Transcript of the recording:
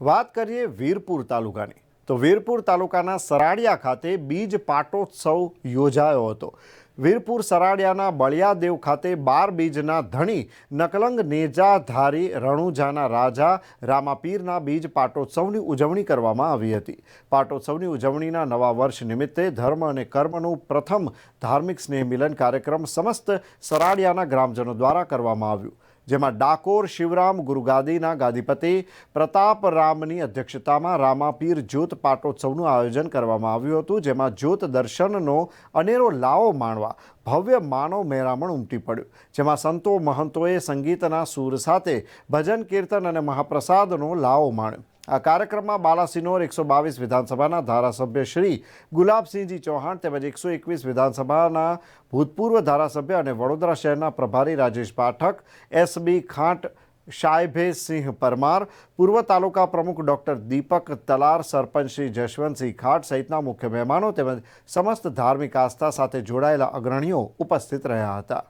વાત કરીએ વીરપુર તાલુકાની. તો વીરપુર તાલુકાના સરાડિયા ખાતે બીજ પાટોત્સવ યોજાયો હતો. વીરપુર સરાડિયાના બળિયાદેવ ખાતે બાર બીજના ધણી નકલંગ નેજાધારી રણુજાના રાજા રામાપીરના બીજ પાટોત્સવની ઉજવણી કરવામાં આવી હતી. પાટોત્સવની ઉજવણીના નવા વર્ષ નિમિત્તે ધર્મ અને કર્મનું પ્રથમ ધાર્મિક સ્નેહ મિલન કાર્યક્રમ સમસ્ત સરાડિયાના ગ્રામજનો દ્વારા કરવામાં આવ્યું. જેમાં ડાકોર, શિવરામ, ગુરુગાદીના ગાદીપતિ પ્રતાપરામની અધ્યક્ષતામાં રામાપીર જ્યોત પાટોત્સવનું આયોજન કરવામાં આવ્યું હતું, જેમાં જ્યોત દર્શનનો અનેરો લાવો માણવા ભવ્ય માનવ મેરામણ ઉમટી પડ્યું, જેમાં સંતો મહંતોએ સંગીતના સૂર સાથે ભજન, કીર્તન અને મહાપ્રસાદનો લાવો માણ્યો. આ કાર્યક્રમમાં બાલાસિનોર એકસો બાવીસ વિધાનસભાના ધારાસભ્ય શ્રી ગુલાબસિંહજી ચૌહાણ તેમજ એકસો એકવીસ વિધાનસભાના ભૂતપૂર્વ ધારાસભ્ય અને વડોદરા શહેરના પ્રભારી રાજેશ પાઠક એસબી ખાંટ શાયભેસિંહ પરમાર, પૂર્વ તાલુકા પ્રમુખ ડૉક્ટર દીપક તલાર, સરપંચ શ્રી જશવંતસિંહ ખાટ સહિતના મુખ્ય મહેમાનો તેમજ સમસ્ત ધાર્મિક આસ્થા સાથે જોડાયેલા અગ્રણીઓ ઉપસ્થિત રહ્યા હતા.